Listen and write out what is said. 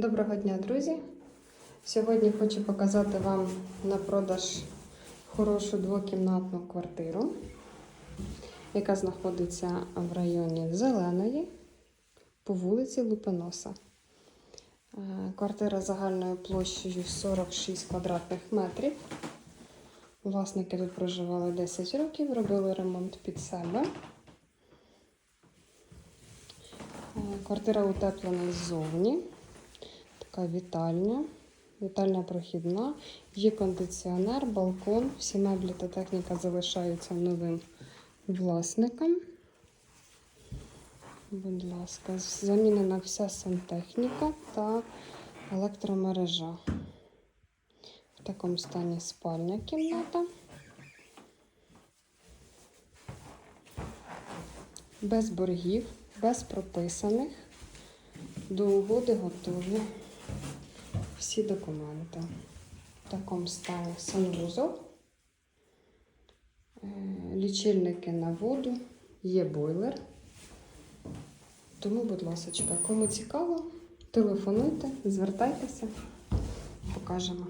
Доброго дня, друзі! Сьогодні хочу показати вам на продаж хорошу двокімнатну квартиру, яка знаходиться в районі Зеленої по вулиці Лупиноса. Е, Квартира загальною площею 46 квадратних метрів. Власники тут проживали 10 років, робили ремонт під себе. Е, Квартира утеплена ззовні. Така вітальня. Вітальня прохідна. Є кондиціонер, балкон. Всі меблі та техніка залишаються новим власникам. Будь ласка, замінена вся сантехніка та електромережа. В такому стані спальня кімната. Без боргів, без прописаних. До угоди готові всі документи. В такому стані санвузол, Е, лічильники на воду, є бойлер. Тому, будь ласка, кому цікаво, телефонуйте, звертайтеся, покажемо.